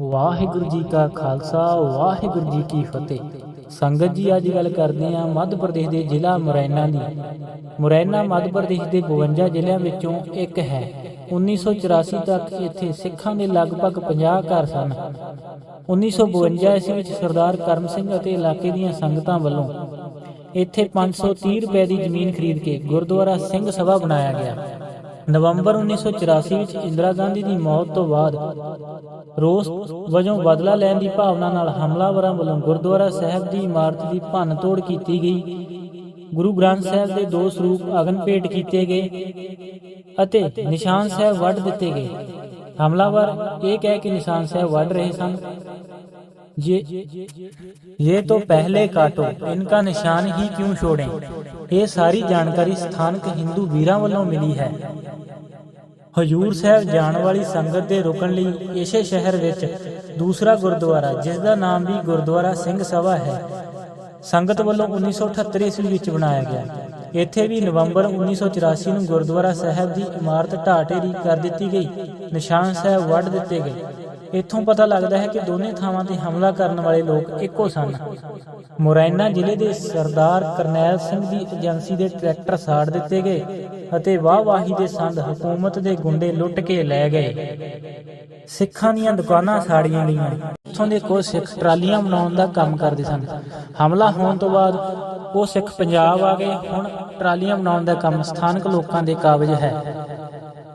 ਵਾਹਿਗੁਰੂ ਜੀ ਕਾ ਖਾਲਸਾ, ਵਾਹਿਗੁਰੂ ਜੀ ਕੀ ਫਤਿਹ। ਸੰਗਤ ਜੀ, ਅੱਜ ਗੱਲ ਕਰਦੇ ਹਾਂ ਮੱਧ ਪ੍ਰਦੇਸ਼ ਦੇ ਜ਼ਿਲ੍ਹਾ ਮੁਰੈਨਾ ਦੀ। ਮੁਰੈਨਾ ਮੱਧ ਪ੍ਰਦੇਸ਼ ਦੇ 52 ਜ਼ਿਲ੍ਹਿਆਂ ਵਿੱਚੋਂ ਇੱਕ ਹੈ। 1984 ਤੱਕ ਇੱਥੇ ਸਿੱਖਾਂ ਦੇ ਲਗਭਗ 50 ਘਰ ਸਨ। 1952 ਈਸਵੀ ਵਿੱਚ ਸਰਦਾਰ ਕਰਮ ਸਿੰਘ ਅਤੇ ਇਲਾਕੇ ਦੀਆਂ ਸੰਗਤਾਂ ਵੱਲੋਂ ਇੱਥੇ 530 ਰੁਪਏ ਦੀ ਜ਼ਮੀਨ ਖਰੀਦ ਕੇ ਗੁਰਦੁਆਰਾ ਸਿੰਘ ਸਭਾ ਬਣਾਇਆ ਗਿਆ। ਨਵੰਬਰ 1984 ਵਿੱਚ ਇੰਦਰਾ ਗਾਂਧੀ ਦੀ ਮੌਤ ਤੋਂ ਬਾਅਦ ਰੋਸ ਵਜੋਂ ਬਦਲਾ ਲੈਣ ਦੀ ਭਾਵਨਾ ਨਾਲ ਹਮਲਾਵਰਾਂ ਵੱਲੋਂ ਗੁਰਦੁਆਰਾ ਸਾਹਿਬ ਦੀ ਇਮਾਰਤ ਦੀ ਭੰਨ ਤੋੜ ਕੀਤੀ ਗਈ ਗੁਰੂ ਗ੍ਰੰਥ ਸਾਹਿਬ ਦੇ ਦੋ ਸਰੂਪ ਅਗਨ ਭੇਟ ਕੀਤੇ ਗਏ ਅਤੇ ਨਿਸ਼ਾਨ ਸਾਹਿਬ ਵੱਢ ਦਿੱਤੇ ਗਏ ਹਮਲਾਵਰ ਇਹ ਕਹਿ ਕੇ ਨਿਸ਼ਾਨ ਸਾਹਿਬ ਵੱਢ ਰਹੇ ਸਨ ये ये तो पहले काटो इनका निशान ही क्यों छोड़ें ਇਹ ਸਾਰੀ ਜਾਣਕਾਰੀ ਸਥਾਨਕ ਹਿੰਦੂ ਵੀਰਾਂ ਵੱਲੋਂ ਮਿਲੀ ਹੈ ਹਜੂਰ ਸਾਹਿਬ ਜਾਣ ਵਾਲੀ ਸੰਗਤ ਦੇ ਰੁਕਣ ਲਈ ਇਸੇ ਸ਼ਹਿਰ ਵਿੱਚ ਦੂਸਰਾ ਗੁਰਦੁਆਰਾ, ਜਿਸ ਦਾ ਨਾਮ ਵੀ ਗੁਰਦੁਆਰਾ ਸਿੰਘ ਸਭਾ ਹੈ। ਸੰਗਤ ਵੱਲੋਂ 1978 ਈਸਵੀ ਵਿੱਚ ਬਣਾਇਆ ਗਿਆ। ਇੱਥੇ ਵੀ ਨਵੰਬਰ 1984 ਨੂੰ ਗੁਰਦੁਆਰਾ ਸਾਹਿਬ ਦੀ ਇਮਾਰਤ ਢਾਹ ਢੇਰੀ ਕਰ ਦਿੱਤੀ ਗਈ। ਨਿਸ਼ਾਨ ਸਾਹਿਬ ਵੱਢ ਦਿੱਤੇ ਗਏ। ਇੱਥੋਂ ਪਤਾ ਲੱਗਦਾ ਹੈ ਕਿ ਦੋਨੇ ਥਾਵਾਂ ਤੇ ਹਮਲਾ ਕਰਨ ਵਾਲੇ ਲੋਕ ਇੱਕੋ ਸਨ। ਮੁਰੈਨਾ ਜ਼ਿਲ੍ਹੇ ਦੇ ਸਰਦਾਰ ਕਰਨੈਲ ਸਿੰਘ ਦੀ ਏਜੰਸੀ ਦੇ ਟਰੈਕਟਰ ਸਾੜ ਦਿੱਤੇ ਗਏ। ਅਤੇ ਵਾਹਵਾਹੀ ਦੇ ਸੰਦ ਹਕੂਮਤ ਦੇ ਗੁੰਡੇ ਲੁੱਟ ਕੇ ਲੈ ਗਏ। ਸਿੱਖਾਂ ਦੀਆਂ ਦੁਕਾਨਾਂ ਸਾੜੀਆਂ ਗਈਆਂ। ਉੱਥੋਂ ਦੇ ਕੁਝ ਸਿੱਖ ਟਰਾਲੀਆਂ ਬਣਾਉਣ ਦਾ ਕੰਮ ਕਰਦੇ ਸਨ। ਹਮਲਾ ਹੋਣ ਤੋਂ ਬਾਅਦ ਉਹ ਸਿੱਖ ਪੰਜਾਬ ਆ ਗਏ। ਹੁਣ ਟਰਾਲੀਆਂ ਬਣਾਉਣ ਦਾ ਕੰਮ ਸਥਾਨਕ ਲੋਕਾਂ ਦੇ ਕਾਬਜ ਹੈ।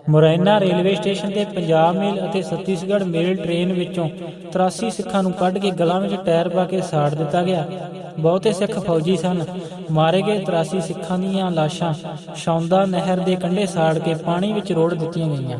ਮੁਰੈਨਾ ਰੇਲਵੇ ਸਟੇਸ਼ਨ ਤੇ ਪੰਜਾਬ ਮੇਲ ਅਤੇ ਛੱਤੀਸਗੜ੍ਹ ਮੇਲ ਟ੍ਰੇਨ ਵਿੱਚੋਂ 83 ਸਿੱਖਾਂ ਨੂੰ ਕੱਢ ਕੇ ਗਲਾਂ ਵਿੱਚ ਟਾਇਰ ਪਾ ਕੇ ਸਾੜ ਦਿੱਤਾ ਗਿਆ। ਬਹੁਤੇ ਸਿੱਖ ਫੌਜੀ ਸਨ। ਮਾਰੇ ਗਏ 83 ਸਿੱਖਾਂ ਦੀਆਂ ਲਾਸ਼ਾਂ ਸ਼ੌਂਦਾ ਨਹਿਰ ਦੇ ਕੰਢੇ ਸਾੜ ਕੇ ਪਾਣੀ ਵਿੱਚ ਰੋੜ ਦਿੱਤੀਆਂ ਗਈਆਂ।